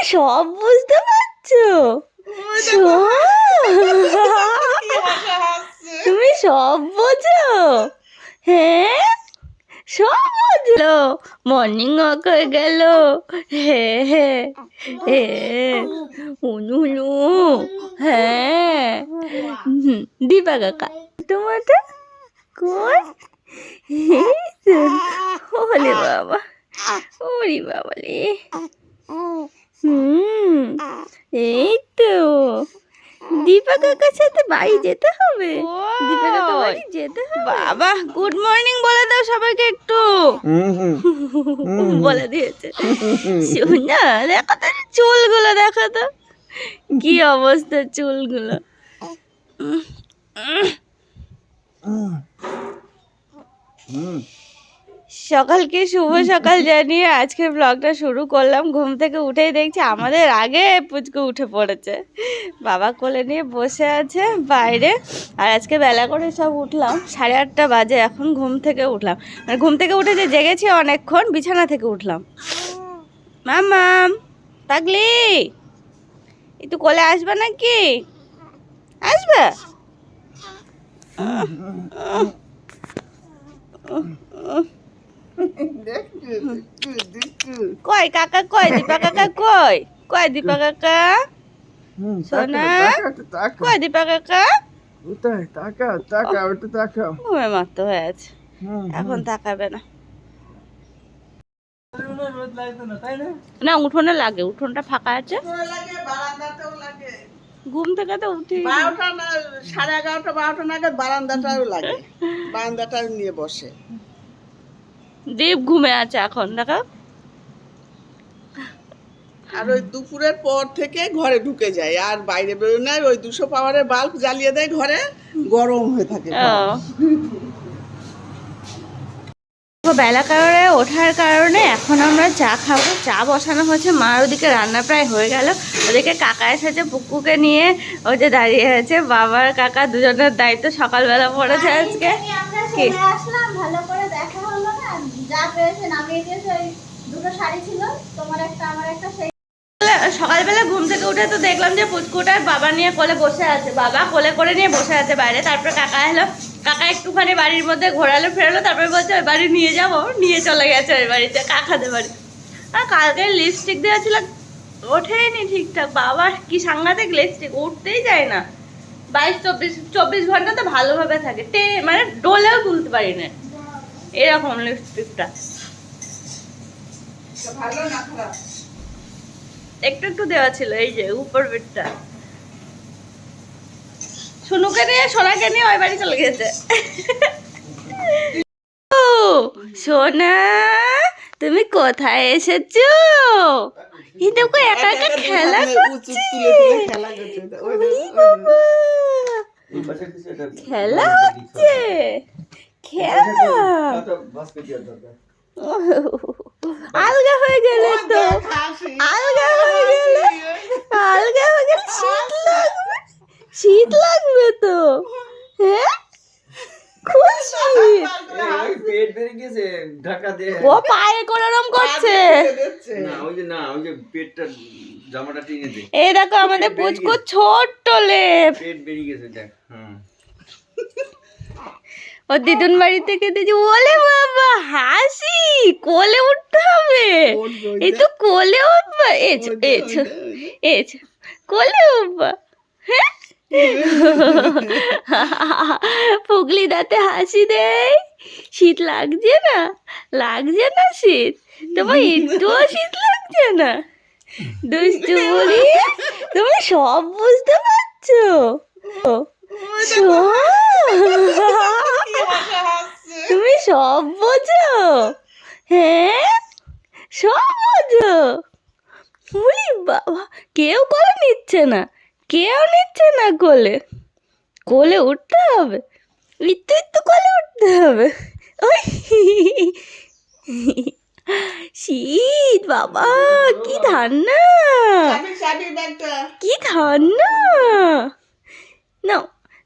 তুমি সব বুঝতে পারছ? তুমি সব বোঝো? হ্যাঁ? সব বোঝো? মর্নিং ওয়াক হয়ে গেল। হ্যাঁ হ্যাঁ হ্যাঁ। উনু উনু হ্যাঁ। দীপা কাকা। তোমারটা কই ওলে বাবা ওরে বাবা রে। হুম এই তো দীপা কাকার সাথে বাড়ি যেতে হবে। দীপা কাকা বাড়ি যেতে হবে। বাবা গুড মর্নিং বলে দাও সবাইকে একটু। বলে দিয়েছে। শোনা দেখো তো চুলগুলো দেখো তো। কি অবস্থা চুলগুলো। সকালকে শুভ সকাল জানিয়ে আজকে ব্লগটা শুরু করলাম ঘুম থেকে উঠেই দেখছি আমাদের আগে পুচকু উঠে পড়েছে বাবা কোলে নিয়ে বসে আছে বাইরে আর আজকে বেলা করে সব উঠলাম সাড়ে আটটা বাজে এখন ঘুম থেকে উঠলাম মানে ঘুম থেকে উঠে যে জেগেছি অনেকক্ষণ বিছানা থেকে উঠলাম মামাম পাগলি একটু কোলে আসবে নাকি আসবে কই কাকা কই? দীপা কাকা কই? কই দীপা কাকা? সোনা? কই দীপা কাকা? কোথায় তাকাও তাকাও একটু তাকাও। ঘুমে মাত্র হয়ে আছে। এখন তাকাবে না। না তাই না না উঠোনে লাগে উঠোনটা ফাঁকা আছে। লাগে বারান্দাটাও লাগে। ঘুম থেকে তো উঠি। বারোটা সাড়ে এগারোটা বারোটা নাগাদ বারান্দাটাও লাগে। বারান্দাটাও নিয়ে বসে। দীপ ঘুমে আছে এখন দেখো আর ওই দুপুরের পর থেকে ঘরে ঢুকে যায় আর বাইরে বেরোয় না ওই দুশো পাওয়ারের বাল্ব জ্বালিয়ে দেয় ঘরে গরম হয়ে থাকে ও। বেলা কারণে ওঠার কারণে এখন আমরা চা খাব চা বসানো হয়েছে মার ওদিকে রান্না প্রায় হয়ে গেল ওদিকে কাকা এসেছে পুকুকে নিয়ে ওই যে দাঁড়িয়ে আছে বাবার কাকা দুজনের দায়িত্ব সকালবেলা পড়েছে আজকে? ভালো করে দেখা দুটো শাড়ি ছিল, তোমার একটা, আমার একটা সেই। সকালবেলা ঘুম থেকে উঠে তো দেখলাম যে পুচকুটার বাবা নিয়ে কোলে বসে আছে, বাবা কোলে করে নিয়ে বসে আছে বাইরে, তারপর কাকা এলো, কাকা একটুখানি বাড়ির মধ্যে ঘোরালো, ফেরালো, তারপরে বলছে, ওই বাড়ি নিয়ে যাব নিয়ে চলে গেছে ওই বাড়িতে, কাকাদের বাড়ি। আর কালকে লিপস্টিক দেওয়া ছিল, ওঠেনি ঠিকঠাক, বাবা কি সাংঘাতিক লিপস্টিক উঠতেই যায় না। বাইশ চব্বিশ চব্বিশ ঘণ্টা তো ভালোভাবে থাকে টে মানে ডোলেও তুলতে পারি না। এরকম লিপস্টিকটা ভালো না খারাপ? একটু একটু দেওয়া ছিল এই যে উপর বেডটা সোনুকে নিয়ে সোনাকে নিয়ে ওই বাড়ি চলে গেছে। সোনা তুমি কোথায় এসেছ? এই দেখো একা একা খেলা করছে। খেলা হচ্ছে খেলা আলগা হয়ে গেলে তো। আলগা হয়ে গেলে। আলগা হয়ে গেলে শীত লাগবে। শীত লাগবে তো। হ্যাঁ? খুব শীত পেট বেরিয়ে গেছে ঢাকা দিয়ে। ও পায়ে করে করছে। না ওই যে না ওই যে পেটটা জামাটা টেনে দে। এই দেখো আমাদের পুচকু ছোট্ট লেপ। পেট বেরিয়ে গেছে দেখ হ্যাঁ। ও দিদুন বাড়ি থেকে দিদি ওলে বাবা হাসি কোলে উঠতে হবে। এই তো কোলে উঠবা। এছো এছো। এছো কোলে উঠবা। হ্যাঁ? ফুগলি দাঁতে হাসি দেয় শীত লাগছে না? লাগছে না শীত? তোমার একটুও শীত লাগছে না? দুষ্টু বলি তুমি সব বুঝতে পারছ? তুমি সব বোঝো। হ্যাঁ? সব বোঝো। উরি বাবা কেউ কোলে নিচ্ছে না কেউ নিচ্ছে না কোলে। কোলে উঠতে হবে। একটু একটু কোলে উঠতে হবে। ওই শীত বাবা কি ঠান্ডা চাবি কি ঠান্ডা না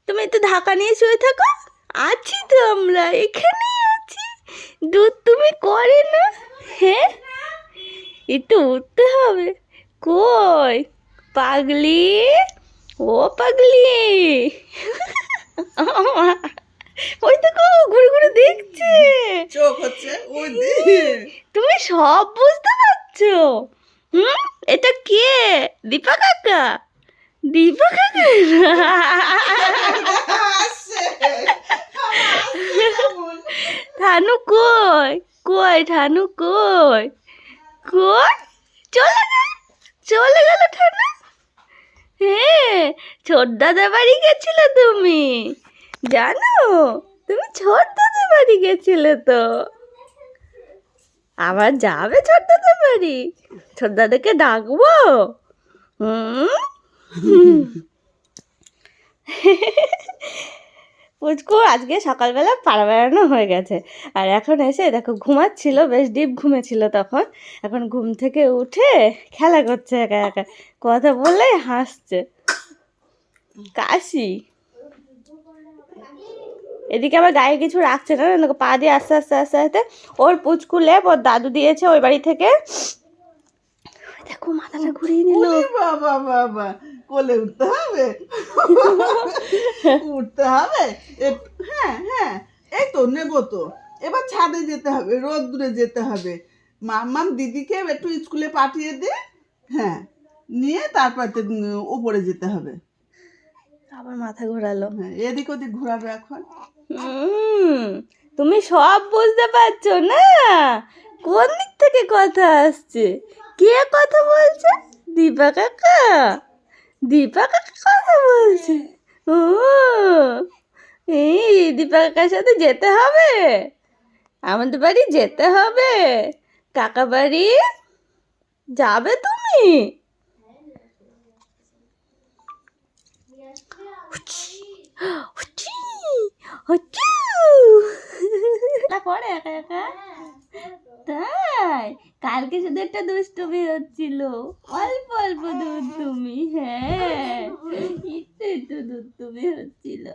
তুমি একটু ঢাকা নিয়ে শুয়ে থাকো। আছি তো আমরা এখানেই আছি। দুধ তুমি করে না। হ্যাঁ? একটু উঠতে হবে। কই? পাগলি? ও পাগলি। ওই তো গো ঘুরে ঘুরে দেখছে। চোখ হচ্ছে ওই তুমি সব বুঝতে পারছ। হুম? এটা কে? দীপা কাকা? দীপা কই ঠানু কই কই চলে গেল চলে ঠানু হ্যাঁ বাড়ি গেছিলে তুমি জানো তুমি ছোট দাদা বাড়ি গেছিলে তো আবার যাবে ছোট দাদা বাড়ি ছোট দাদাকে ডাকবো হুম পুচকু, আজকে সকালবেলা পাড়া বেড়ানো হয়ে গেছে। আর এখন এসে দেখো ঘুমাচ্ছিল, বেশ ডিপ ঘুমেছিল তখন। এখন ঘুম থেকে উঠে খেলা করছে একা একা। কথা বলে হাসছে। কাশি। এদিকে আবার গায়ে কিছু রাখছে না, দেখো পা দিয়ে আস্তে আস্তে আস্তে আস্তে। ওর পুচকু লেপ, ওর দাদু দিয়েছে ওই বাড়ি থেকে। দেখো মাথাটা ঘুরিয়ে নিল। বাবা বাবা। কোলে উঠতে হবে? উঠতে হবে? হ্যাঁ হ্যাঁ এই তো নেব তো। এবার ছাদে যেতে হবে রোদ্দুরে যেতে হবে। মাম্মাম দিদিকে একটু স্কুলে পাঠিয়ে দে হ্যাঁ নিয়ে তারপর উপরে যেতে হবে। আবার মাথা ঘোরালো। হ্যাঁ এদিক ওদিক ঘোরাবে এখন। তুমি সব বুঝতে পারছ না? কোন দিক থেকে কথা আসছে? কে কথা বলছে? দীপা কাকা? দীপা কাকা কথা বলছে? ও এই দীপা কাকার সাথে যেতে হবে? আমাদের বাড়ি যেতে হবে। কাকা বাড়ি যাবে তুমি? তা করে একা একা? তাই কালকে শুধু একটা দুষ্টুমি হচ্ছিল। অল্প অল্প দুষ্টুমি হ্যাঁ। একটু একটু দুষ্টুমি হচ্ছিল।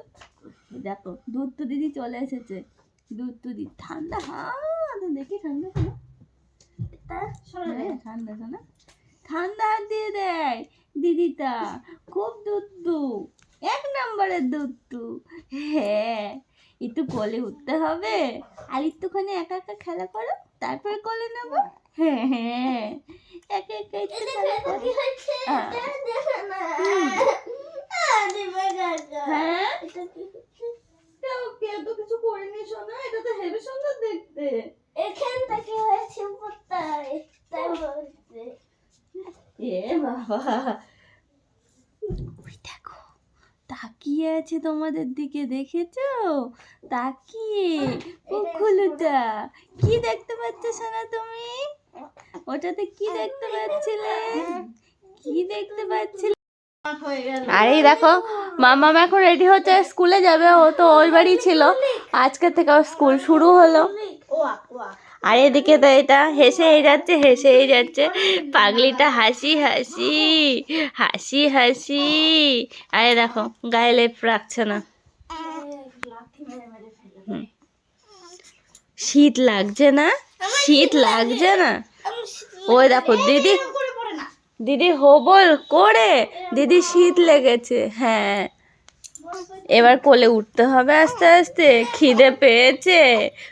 দেখো দুধ তো দিদি চলে এসেছে। দুধ তো দিদি ঠান্ডা হ্যাঁ দেখি ঠান্ডা শোনা। হ্যাঁ, ঠান্ডা শোনা। ঠান্ডা হাত দিয়ে দেয় দিদিটা। খুব দুধ এক নম্বরের দুধটু হ্যাঁ একটু কোলে উঠতে হবে। আর একটুখানি একা একা খেলা করো। তারপরে কোলে নেব? হ্যাঁ হ্যাঁ। একা একা হ্যাঁ। হ্যাঁ তো কিছু করিনি শোনা এটা তো হেভি সুন্দর দেখতে। এখান থেকে হয়েছে পোতায় তাই বলছে এ বাবা। তাকিয়ে আছে তোমাদের দিকে দেখেছ? তাকিয়ে পুকুলুটা কি দেখতে পাচ্ছ সোনা তুমি? ওটাতে কি দেখতে পাচ্ছিলে? কি দেখতে পাচ্ছিলে? আরে দেখো মামা এখন রেডি হচ্ছে স্কুলে যাবে। ও তো ওই বাড়ি ছিল। আজকে থেকে ওর স্কুল শুরু হলো। আর এদিকে তো এটা হেসেই যাচ্ছে হেসেই যাচ্ছে পাগলিটা হাসি হাসি হাসি হাসি। আরে দেখো, গায়ে লেপ রাখছে না। শীত লাগছে না? শীত লাগছে না? ওই দেখো, দিদি দিদি হোবল করে। দিদি শীত লেগেছে হ্যাঁ। এবার কোলে উঠতে হবে আস্তে আস্তে। খিদে পেয়েছে।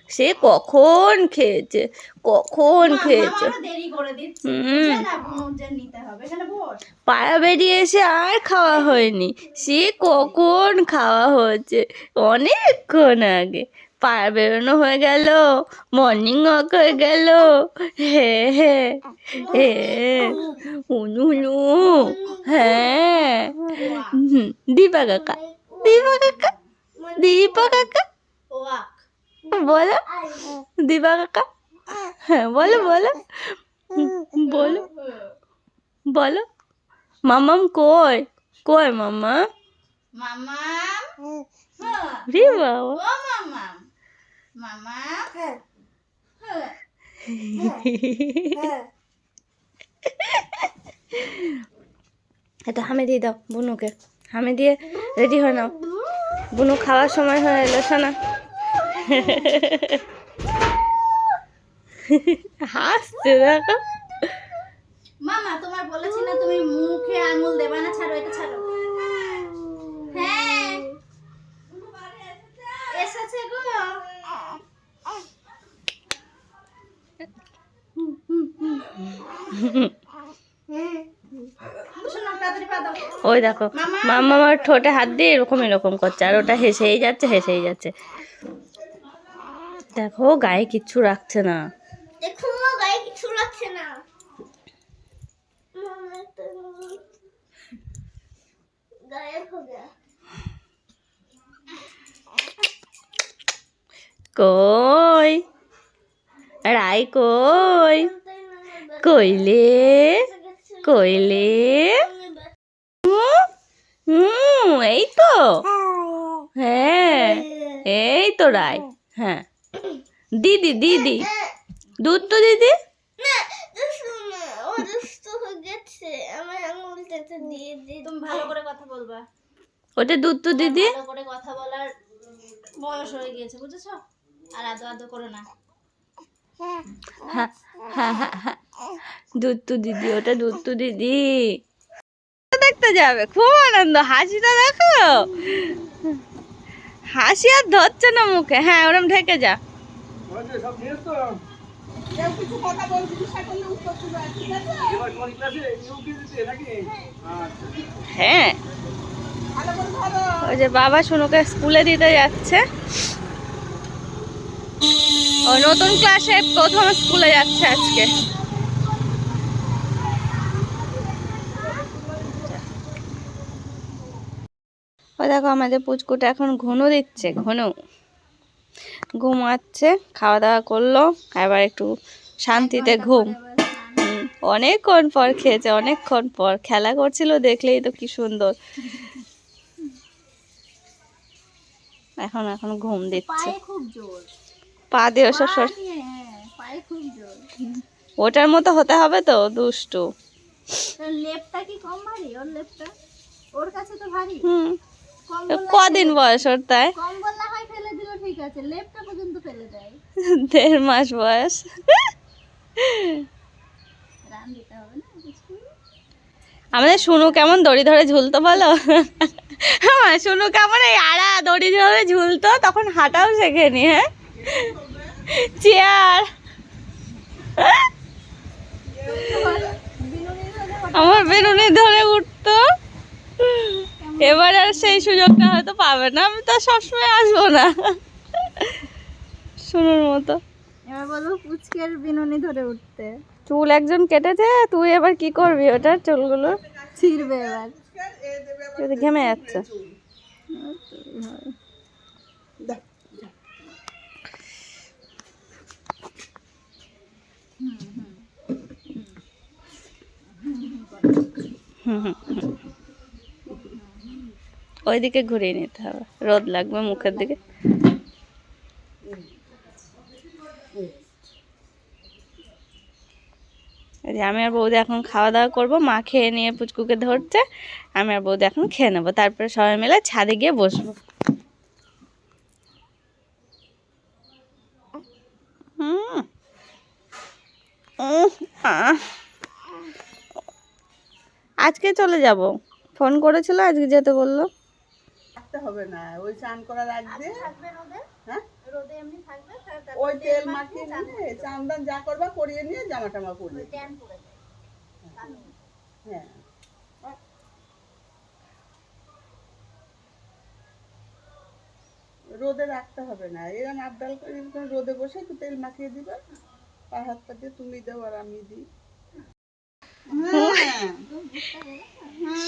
সে কখন খেয়েছে? কখন খেয়েছে? হুম। পাড়া বেরিয়ে এসে আর খাওয়া হয়নি। সে কখন খাওয়া হয়েছে? অনেকক্ষণ আগে। পাড়া বেরোনো হয়ে গেল। মর্নিং ওয়াক হয়ে গেল। হে হে হে উনু উনু হ্যাঁ দীপা কাকা। কাকা কাকা বলো কাকা হ্যাঁ বলো বলো বলো বলো মামাম কই কই মামা এটা হামে দিয়ে দাও বুনুকে হামে দিয়ে রেডি হয়ে নাও। বুনু খাওয়ার সময় হয়ে এলো শোনা হাসছে দেখো। মামা তোমার বলেছি না তুমি মুখে আঙুল দেবা না ছাড়ো এটা ছাড়ো। হ্যাঁ। এসেছে গো। পা দাও ওই দেখো মাম্মা আমার ঠোঁটে হাত দিয়ে এরকম এরকম করছে আর ওটা হেসেই যাচ্ছে হেসেই যাচ্ছে। দেখো গায়ে কিচ্ছু রাখছে না। কই? রায় কই? কইলে? কইলে? হুম, হুম এই তো। হ্যাঁ এই তো রাই হ্যাঁ। দিদি দিদি। দুধ তো দিদি? তুমি ভালো করে কথা বলবা। ওটা দুধ তো দিদি? ভালো করে কথা বলার বয়স হয়ে গিয়েছে বুঝেছ? আর আদো আদো করো না। দুধ দিদি, ওটা দুধ তো দিদি দেখতে যাবে, খুব আনন্দ, হাসিটা দেখো। হাসি আর ধরছে না মুখে। হ্যাঁ ওরম ঢেকে যা। হ্যাঁ। ওই যে বাবা সোনুকে স্কুলে দিতে যাচ্ছে। নতুন ক্লাসে প্রথম স্কুলে যাচ্ছে আজকে। ও, দেখো আমাদের পুচকুটা এখন ঘন দিচ্ছে ঘন ঘুমাচ্ছে খাওয়া দাওয়া করল, এবার একটু শান্তিতে ঘুম। অনেকক্ষণ পর খেয়েছে, অনেকক্ষণ পর। খেলা করছিল দেখলেই তো কি সুন্দর। এখন এখন ঘুম দিচ্ছে। খুব জোর। পা দিয়ে ওসব সর- হ্যাঁ ওটার মতো হতে হবে তো দুষ্টু। লেপটা কি কম ভারী? ওর লেপটা? ওর কাছে তো ভারী। হুম। কদিন বয়স ওর তাই? কম বললে হয় ফেলে দিল ঠিক আছে লেপটা পর্যন্ত ফেলে দেয়। দেড় মাস বয়স। রান দিতে হবে না আমাদের শুনু কেমন দড়ি ধরে ঝুলতো বলো? হ্যাঁ শুনু কেমন এই আড়া দড়ি ধরে ঝুলতো তখন হাঁটাও শেখেনি হ্যাঁ? চেয়ার। আমার বেরুনি ধরে উঠতো। এবার আর সেই সুযোগটা হয়তো পাবে না। আমি তো সবসময় আসব না। শুনুর মতো। এবার বলব পুচকের বিনুনি ধরে উঠতে। চুল একজন কেটেছে তুই এবার কি করবি ওটার চুলগুলো? ছিড়বে এবার। যদি ঘেমে যাচ্ছে। ওইদিকে ঘুরিয়ে নিতে হবে। রোদ লাগবে মুখের দিকে। আমি আর বৌদি এখন খাওয়া দাওয়া করব, মা খেয়ে নিয়ে পুচকুকে ধরছে, আমি আর বৌদি এখন খেয়ে নেব। তারপরে সবাই মিলে ছাদে গিয়ে বসবো। আজকে চলে যাব। ফোন করেছিল, আজকে যেতে বলল। রাখতে হবে না। ওই চান করার আগ দিয়ে থাকবে রোদে? হ্যাঁ? রোদে এমনি থাকবে তারপর ওই তেল মাখিয়ে নিয়ে চান দান যা করবা করিয়ে নিয়ে জামা টামা পরিয়ে করে দেয়। হ্যাঁ। রোদে রাখতে হবে না। এরকম আবদাল করে রোদে বসে একটু তেল মাখিয়ে দিবে পা হাত পা দিয়ে তুমি দাও আর আমি দিই। হ্যাঁ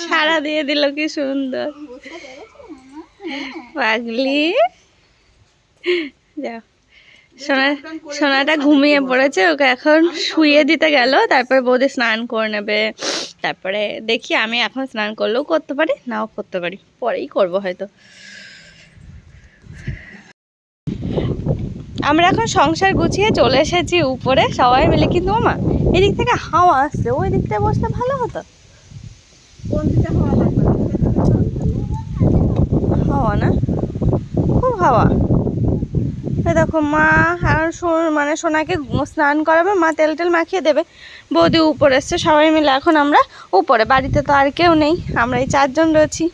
সারা দিয়ে দিল কি সুন্দর। পাগলি। যাও। সোনা সোনাটা ঘুমিয়ে পড়েছে ওকে এখন শুয়ে দিতে গেল তারপরে বৌদি স্নান করে নেবে। তারপরে দেখি আমি এখন স্নান করলেও করতে পারি নাও করতে পারি। পরেই করব হয়তো। আমরা এখন সংসার গুছিয়ে চলে এসেছি উপরে সবাই মিলে। কিন্তু মা এদিক থেকে হাওয়া আসছে ওই দিকটা বসলে ভালো হতো। কোন দিকে হওয়া লাগবে না, সেদিকে চল। হাওয়া না? খুব হাওয়া। দেখো, মা আর মানে সোনাকে স্নান করাবে, মা তেল টেল মাখিয়ে দেবে। বৌদি উপরে এসছে, সবাই মিলে এখন আমরা উপরে। বাড়িতে তো আর কেউ নেই আমরা এই চারজন রয়েছি।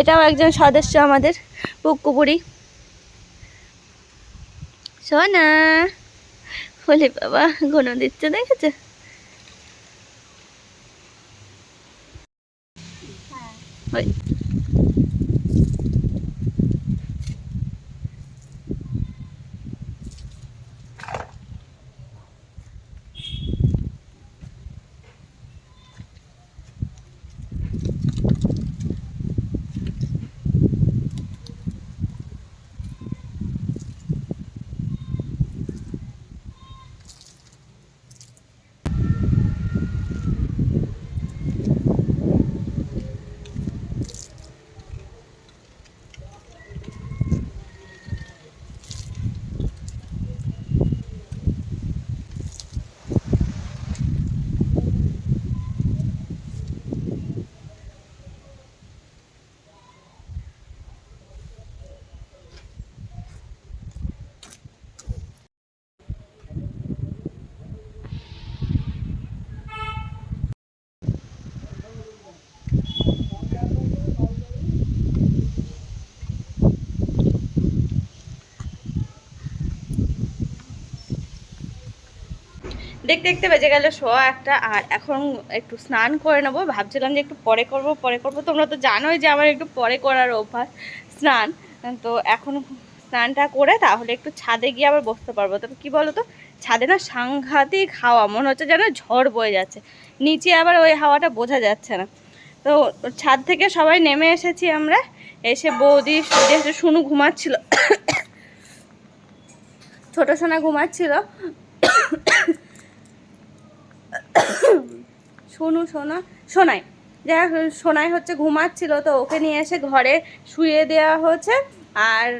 এটাও একজন সদস্য আমাদের পুকুপুরি সোনা বলে বাবা, ঘন দিচ্ছে, দেখেছে? ওই দেখতে দেখতে বেজে গেল শোয়া একটা, আর এখন একটু স্নান করে নেব। ভাবছিলাম যে একটু পরে করব পরে করব। তোমরা তো জানোই যে আমার একটু পরে করার অভ্যাস, স্নান। তো এখন স্নানটা করে তাহলে একটু ছাদে গিয়ে আবার বসতে পারব। তবে কি বলো তো ছাদে না সাংঘাতিক হাওয়া, মনে হচ্ছে যেন ঝড় বয়ে যাচ্ছে। নিচে আবার ওই হাওয়াটা বোঝা যাচ্ছে না। তো ছাদ থেকে সবাই নেমে এসেছি আমরা। এসে বৌদি যেহেতু শুনু ঘুমাচ্ছিল। ছোট সোনা ঘুমাচ্ছিল। শোনো সোনা সোনাই যাই হোক, সোনাই হচ্ছে ঘুমাচ্ছিল তো ওকে নিয়ে এসে ঘরে শুয়ে দেওয়া হয়েছে আর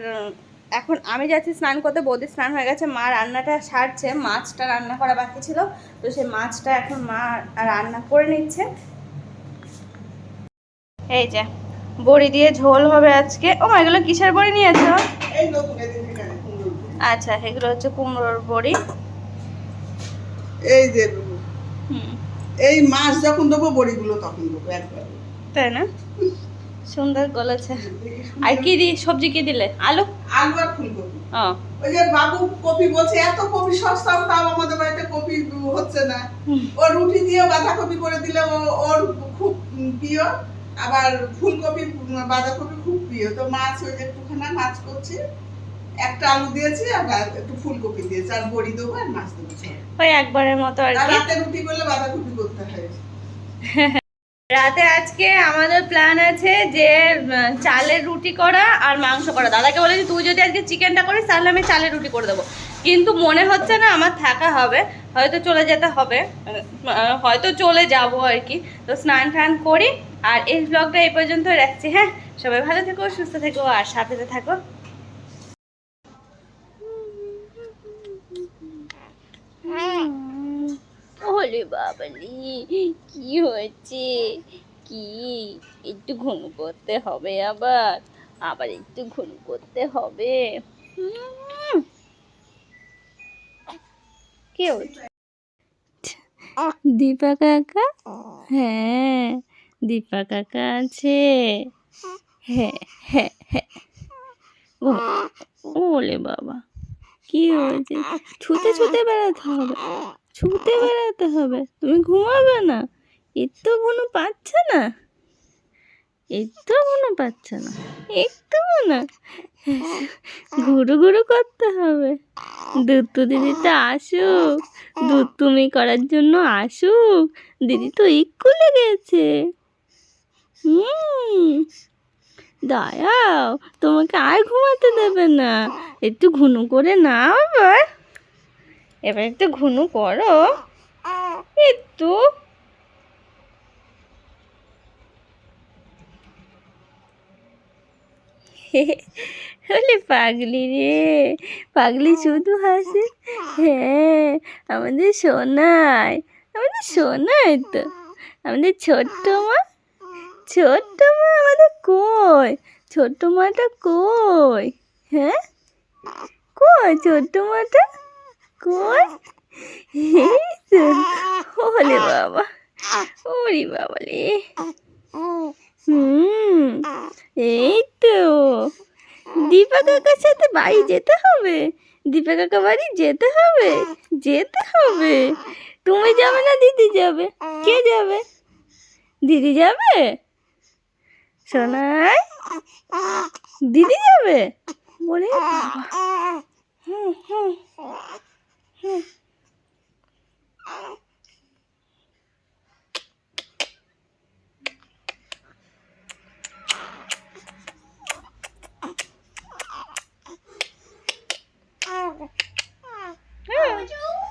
এখন আমি যাচ্ছি স্নান করতে বৌদি স্নান হয়ে গেছে মা রান্নাটা সারছে মাছটা রান্না করা বাকি ছিল। তো সেই মাছটা এখন মা রান্না করে নিচ্ছে। এই যে বড়ি দিয়ে ঝোল হবে আজকে। ও মা এগুলো কিসের বড়ি নিয়েছো। আচ্ছা এগুলো হচ্ছে কুমড়োর বড়ি। এই যে এই মাছ যখন দেবো বড়িগুলো তখন দেবো একবার। তাই না? সুন্দর গলেছে। আর কি দি সবজি কি দিলে? আলু? আলু আর ফুলকপি। ওই যে বাবু কপি বলছে এত কপি সস্তা তাও আমাদের বাড়িতে কপি হচ্ছে না। ও রুটি দিয়ে বাঁধাকপি করে দিলে ও ওর খুব প্রিয়। আবার ফুলকপি বাঁধাকপি খুব প্রিয়। তো মাছ ওই যে একটুখানা মাছ করছি। একটা আলু দিয়েছি আর একটু ফুলকপি দিয়েছি আর বড়ি দেবো আর মাছ দেবো। ওই একবারের মতো আর কি। রাতে রুটি করলে বাঁধাকপি করতে হয়। রাতে আজকে আমাদের প্ল্যান আছে যে চালের রুটি করা আর মাংস করা। দাদাকে বলেছি তুই যদি আজকে চিকেনটা করিস তাহলে আমি চালের রুটি করে দেবো। কিন্তু মনে হচ্ছে না আমার থাকা হবে। হয়তো চলে যেতে হবে। হয়তো চলে যাব আর কি। তো স্নান টান করি আর এই ব্লগটা এই পর্যন্ত রাখছি। হ্যাঁ সবাই ভালো থেকো সুস্থ থেকো আর সাথে থাকো। বাবালি কি হয়েছে? কি? একটু ঘুম করতে হবে আবার আবার একটু ঘুম করতে হবে। কি দীপা কাকা? হ্যাঁ দীপা কাকা আছে। হ্যাঁ হ্যাঁ হ্যাঁ। ওলে বাবা কি হয়েছে? ছুতে ছুতে বেড়াতে হবে। ছুতে বেড়াতে হবে, তুমি ঘুমাবে না। একটু ঘুম পাচ্ছে না। একটু ঘুম পাচ্ছে না। একটু না। ঘুরু ঘুরু করতে হবে। দুধ তো দিদিটা আসুক। দুধ তুমি করার জন্য আসুক। দিদি তো ইকুলে গেছে। হুম। দয়াও তোমাকে আর ঘুমাতে দেবে না। একটু ঘুনু করে নাও এবার এবার একটু ঘুনু করো। একটু। বলে পাগলি রে, পাগলি শুধু হাসে। হ্যাঁ আমাদের সোনাই আমাদের সোনাই তো। আমাদের ছোট্ট মা ছোট্ট মা আমাদের কই? ছোট্ট মাটা কই? হ্যাঁ? কই ছোট্ট মাটা? কই ওলে বাবা, ওরে বাবা রে। হুম এই তো দীপা কাকার সাথে বাড়ি যেতে হবে? দীপা কাকা বাড়ি যেতে হবে? যেতে হবে? তুমি যাবে না, দিদি যাবে। কে যাবে? দিদি যাবে? সোনাই? দিদি যাবে? বলে হুম হুম।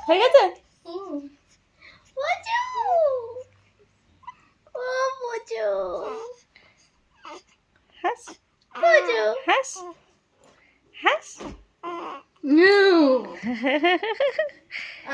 হয়ে গেছে পুচু ও পুচু হাস পুচু হাস হাস